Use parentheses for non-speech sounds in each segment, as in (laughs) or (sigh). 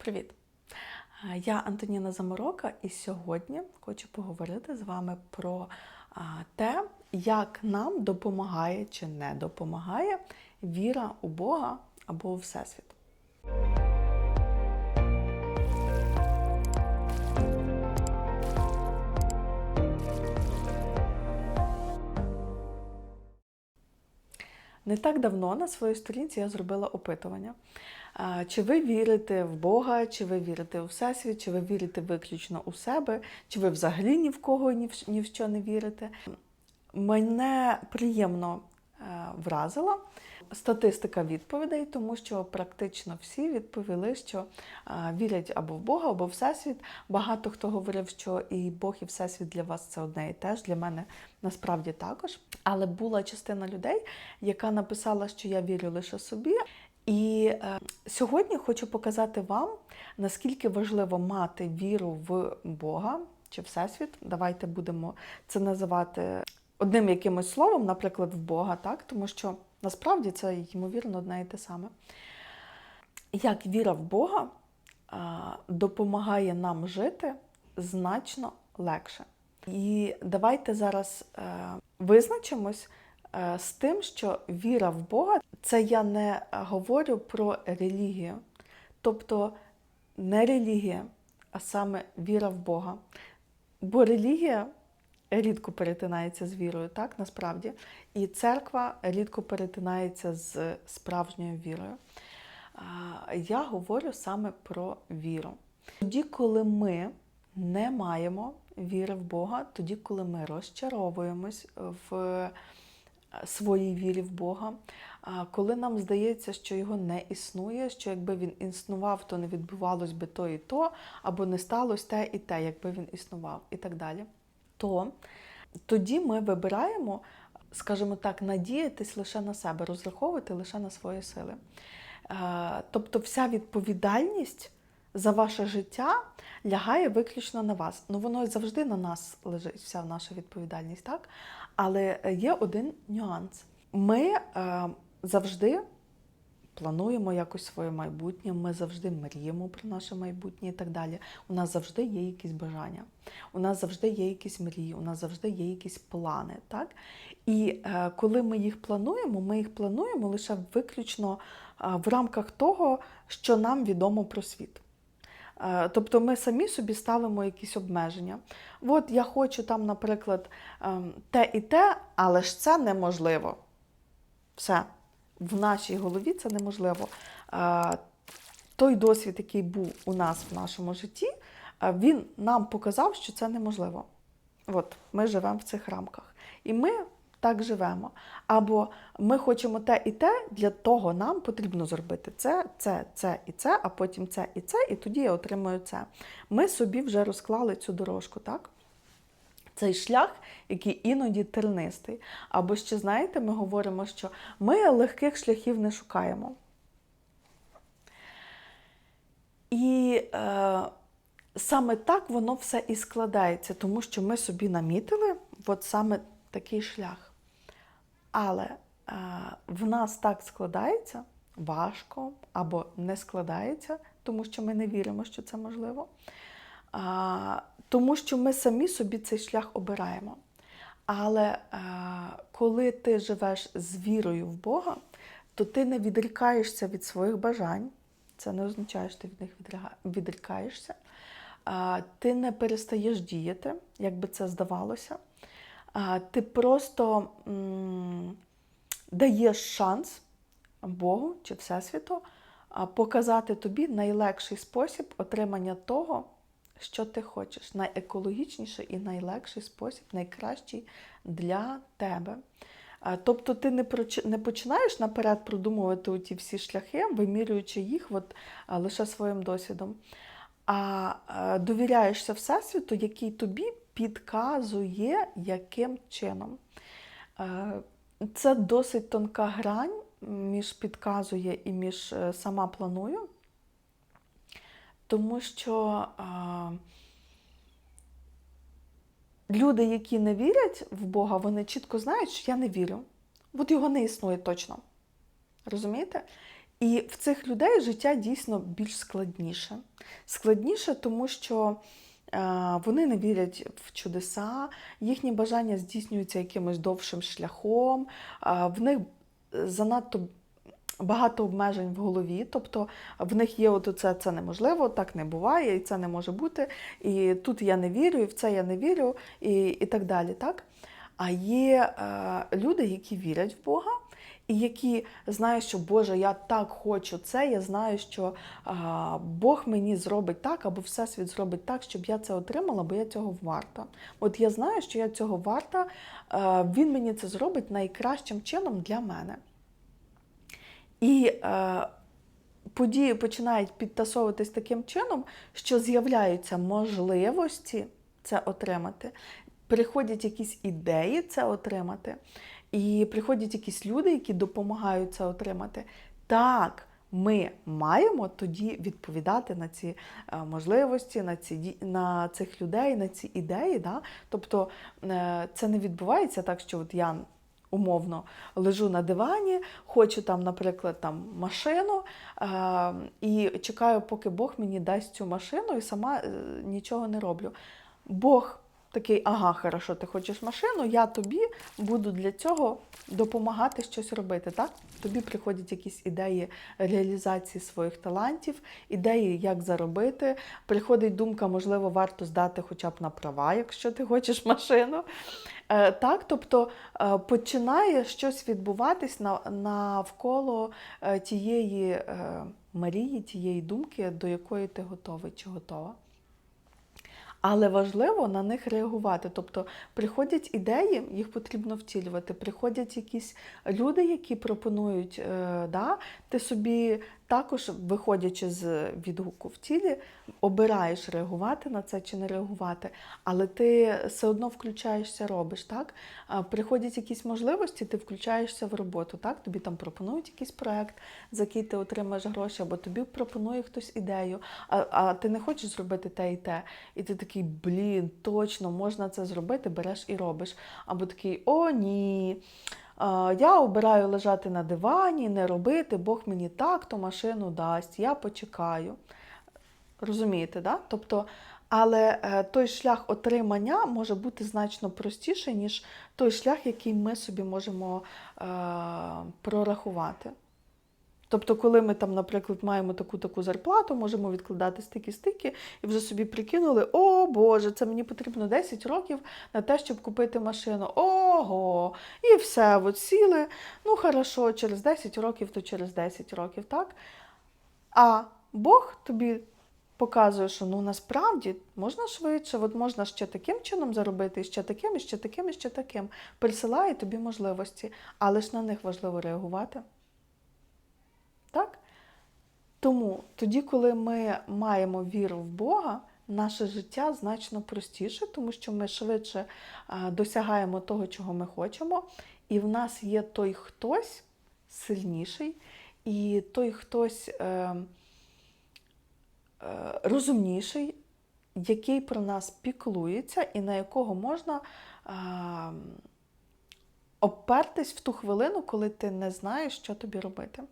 Привіт! Я Антоніна Заморока, і сьогодні хочу поговорити з вами про те, як нам допомагає чи не допомагає віра у Бога або у Всесвіт. Не так давно на своїй сторінці я зробила опитування. Чи ви вірите в Бога, чи ви вірите у Всесвіт, чи ви вірите виключно у себе, чи ви взагалі ні в кого ні в, ні в що не вірите? Мене приємно е, вразила статистика відповідей, тому що практично всі відповіли, що е, вірять або в Бога, або в Всесвіт. Багато хто говорив, що і Бог, і Всесвіт для вас це одне і те ж. Для мене насправді також. Але була частина людей, яка написала, що я вірю лише собі. І е, сьогодні хочу показати вам, наскільки важливо мати віру в Бога чи Всесвіт. Давайте будемо це називати одним якимось словом, наприклад, в Бога, так? тому що насправді це ймовірно одне і те саме. Як віра в Бога е, допомагає нам жити значно легше. І давайте зараз е, визначимось з тим, що віра в Бога це я не говорю про релігію. Тобто не релігія, а саме віра в Бога. Бо релігія рідко перетинається з вірою, так насправді. І церква рідко перетинається з справжньою вірою. Я говорю саме про віру. Тоді, коли ми не маємо віри в Бога, тоді, коли ми розчаровуємось в своїй вірі в Бога, коли нам здається, що його не існує, що якби він існував, то не відбувалось би то і то, або не сталося те і те, якби він існував, і так далі, то тоді ми вибираємо, скажімо так, надіятись лише на себе, розраховувати лише на свої сили. Тобто вся відповідальність за ваше життя лягає виключно на вас. Ну, воно завжди на нас лежить, вся наша відповідальність, так? Але є один нюанс. Ми е, завжди плануємо якось своє майбутнє, ми завжди мріємо про наше майбутнє і так далі. У нас завжди є якісь бажання, у нас завжди є якісь мрії, у нас завжди є якісь плани. Так? І е, коли ми їх плануємо, ми їх плануємо лише виключно е, в рамках того, що нам відомо про світ. Е, Тобто ми самі собі ставимо якісь обмеження. От я хочу там, наприклад, ем, те і те, але ж це неможливо. Все. В нашій голові це неможливо. Е, Той досвід, який був у нас в нашому житті, е, він нам показав, що це неможливо. От ми живемо в цих рамках. І ми так живемо. Або ми хочемо те і те, для того нам потрібно зробити це, це, це і це, а потім це і це, і тоді я отримую це. Ми собі вже розклали цю дорожку, так? Цей шлях, який іноді тернистий. Або ще, знаєте, ми говоримо, що ми легких шляхів не шукаємо. І е, саме так воно все і складається, тому що ми собі намітили от саме такий шлях. Але е, в нас так складається важко або не складається, тому що ми не віримо, що це можливо. А, тому що ми самі собі цей шлях обираємо. Але а, коли ти живеш з вірою в Бога, то ти не відрікаєшся від своїх бажань. Це не означає, що ти від них відрікаєшся. Ти не перестаєш діяти, як би це здавалося. Ти просто даєш шанс Богу чи Всесвіту показати тобі найлегший спосіб отримання того, що ти хочеш. Найекологічніший і найлегший спосіб, найкращий для тебе. Тобто ти не не починаєш наперед продумувати ті всі шляхи, вимірюючи їх от, лише своїм досвідом, а, довіряєшся Всесвіту, який тобі підказує, яким чином. Е, Це досить тонка грань між підказує і між е, сама планую, тому що е, люди, які не вірять в Бога, вони чітко знають, що я не вірю. От його не існує точно. Розумієте? І в цих людей життя дійсно більш складніше. Складніше, тому що вони не вірять в чудеса, їхні бажання здійснюються якимось довшим шляхом, е, в них занадто багато обмежень в голові, тобто в них є от це, це неможливо, так не буває, і це не може бути, і тут я не вірю, і в це я не вірю, і, і так далі. Так? А є е, люди, які вірять в Бога. І які знають, що Боже, я так хочу це, я знаю, що а, Бог мені зробить так, або Всесвіт зробить так, щоб я це отримала, бо я цього варта. От я знаю, що я цього варта, а, він мені це зробить найкращим чином для мене. І е, події починають підтасовуватись таким чином, що з'являються можливості це отримати, приходять якісь ідеї це отримати, і приходять якісь люди, які допомагають це отримати. Так, ми маємо тоді відповідати на ці е, можливості, на ці на цих людей, на ці ідеї. Да? Тобто е, це не відбувається так, що от я умовно лежу на дивані, хочу там, наприклад, там машину е, і чекаю, поки Бог мені дасть цю машину, і сама нічого не роблю. Бог такий, ага, хорошо, ти хочеш машину, я тобі буду для цього допомагати щось робити. Так? Тобі приходять якісь ідеї реалізації своїх талантів, ідеї, як заробити. Приходить думка, можливо, варто здати хоча б на права, якщо ти хочеш (laughs) машину. Е, Так, тобто е, починає щось відбуватись навколо е, тієї мрії, тієї думки, до якої ти готовий чи готова. Але важливо на них реагувати. Тобто приходять ідеї, їх потрібно втілювати. Приходять якісь люди, які пропонують, е, да, ти собі також, виходячи з відгуку в тілі, обираєш реагувати на це чи не реагувати, але ти все одно включаєшся, робиш. Так? Приходять якісь можливості, ти включаєшся в роботу. Так? Тобі там пропонують якийсь проект, за який ти отримаєш гроші, або тобі пропонує хтось ідею, а, а ти не хочеш зробити те і те. І ти такий, блін, точно можна це зробити, береш і робиш. Або такий, о, ні. Я обираю лежати на дивані, не робити, Бог мені так, то машину дасть, я почекаю. Розумієте, да? Тобто, але е, той шлях отримання може бути значно простіший, ніж той шлях, який ми собі можемо е, прорахувати. Тобто, коли ми там, наприклад, маємо таку таку зарплату, можемо відкладати стики-стики і вже собі прикинули, о Боже, це мені потрібно 10 років на те, щоб купити машину. Ого! І все, от сіли. Ну, хорошо, через 10 років, то через 10 років, так? А Бог тобі показує, що ну насправді можна швидше, от можна ще таким чином заробити, ще таким, ще таким, ще таким. Присилає тобі можливості, але ж на них важливо реагувати. Так? Тому тоді, коли ми маємо віру в Бога, наше життя значно простіше, тому що ми швидше досягаємо того, чого ми хочемо, і в нас є той хтось сильніший, і той хтось е, е, розумніший, який про нас піклується, і на якого можна. А, Обпертись в ту хвилину, коли ти не знаєш, що тобі робити.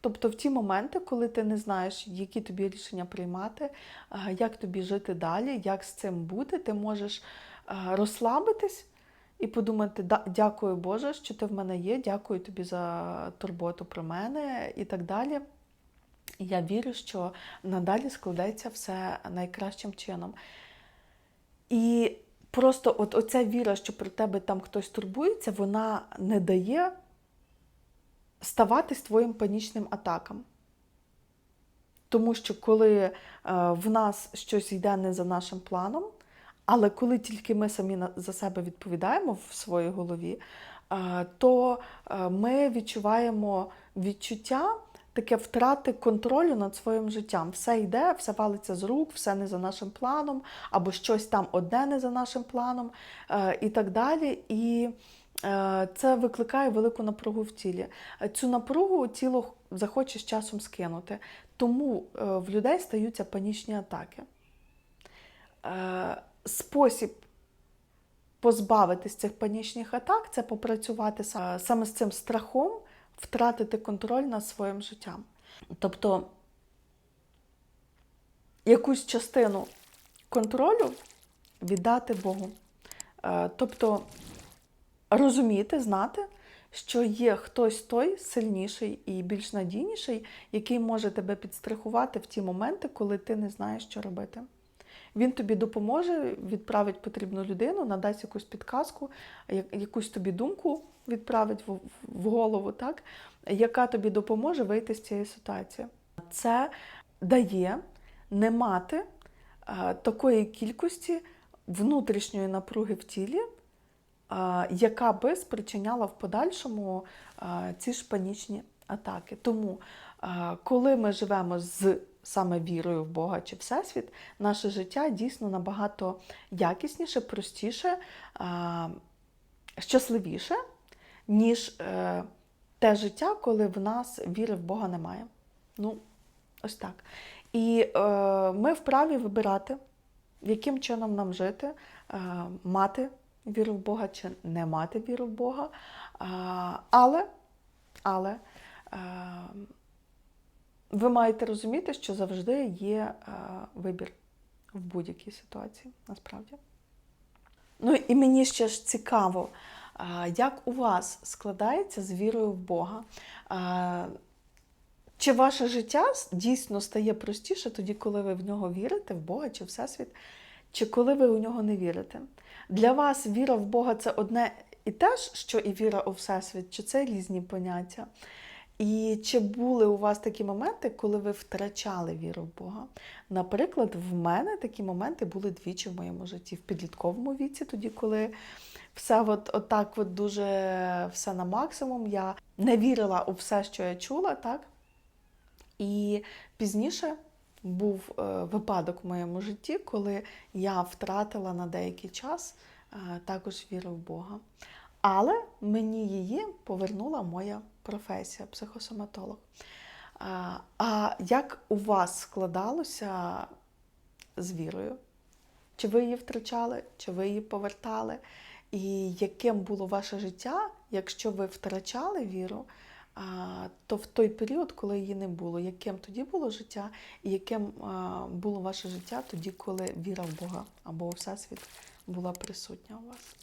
Тобто в ті моменти, коли ти не знаєш, які тобі рішення приймати, як тобі жити далі, як з цим бути, ти можеш розслабитись і подумати, дякую Боже, що ти в мене є, дякую тобі за турботу про мене і так далі. Я вірю, що надалі складеться все найкращим чином. Просто от оця віра, що про тебе там хтось турбується, вона не дає ставатись твоїм панічним атакам. Тому що коли е, в нас щось йде не за нашим планом, але коли тільки ми самі за себе відповідаємо в своїй голові, е, то е, ми відчуваємо відчуття таке втрати контролю над своїм життям. Все йде, все валиться з рук, все не за нашим планом, або щось там одне не за нашим планом, е, і так далі. І е, це викликає велику напругу в тілі. Е, Цю напругу тіло захоче з часом скинути. Тому в людей стаються панічні атаки. Спосіб позбавитись цих панічних атак це попрацювати саме з цим страхом, втратити контроль над своїм життям. Тобто якусь частину контролю віддати Богу. Е, Тобто розуміти, знати, що є хтось той сильніший і більш надійніший, який може тебе підстрахувати в ті моменти, коли ти не знаєш, що робити. Він тобі допоможе, відправить потрібну людину, надасть якусь підказку, якусь тобі думку відправить в, голову, так? яка тобі допоможе вийти з цієї ситуації. Це дає не мати такої кількості внутрішньої напруги в тілі, яка би спричиняла в подальшому ці ж панічні атаки. Тому, коли ми живемо з саме вірою в Бога чи Всесвіт, наше життя дійсно набагато якісніше, простіше, щасливіше, ніж е, те життя, коли в нас віри в Бога немає. Ну, ось так. І е, ми вправі вибирати, яким чином нам жити, е, мати віру в Бога чи не мати віру в Бога. Але, але ви маєте розуміти, що завжди є е, вибір в будь-якій ситуації, насправді. Ну і мені ще ж цікаво, а, як у вас складається з вірою в Бога? А, Чи ваше життя дійсно стає простіше тоді, коли ви в нього вірите, в Бога чи Всесвіт, чи коли ви у нього не вірите? Для вас віра в Бога це одне і те ж, що і віра у Всесвіт, чи це різні поняття? І чи були у вас такі моменти, коли ви втрачали віру в Бога? Наприклад, в мене такі моменти були двічі в моєму житті в підлітковому віці, тоді, коли все от, от от дуже все на максимум. Я не вірила у все, що я чула, так? І пізніше був е, випадок в моєму житті, коли я втратила на деякий час е, також віру в Бога. Але мені її повернула моя професія психосоматолог. А, як у вас складалося з вірою? Чи ви її втрачали, чи ви її повертали? І яким було ваше життя, якщо ви втрачали віру, то в той період, коли її не було, яким тоді було життя, і яким було ваше життя тоді, коли віра в Бога або у Всесвіт була присутня у вас?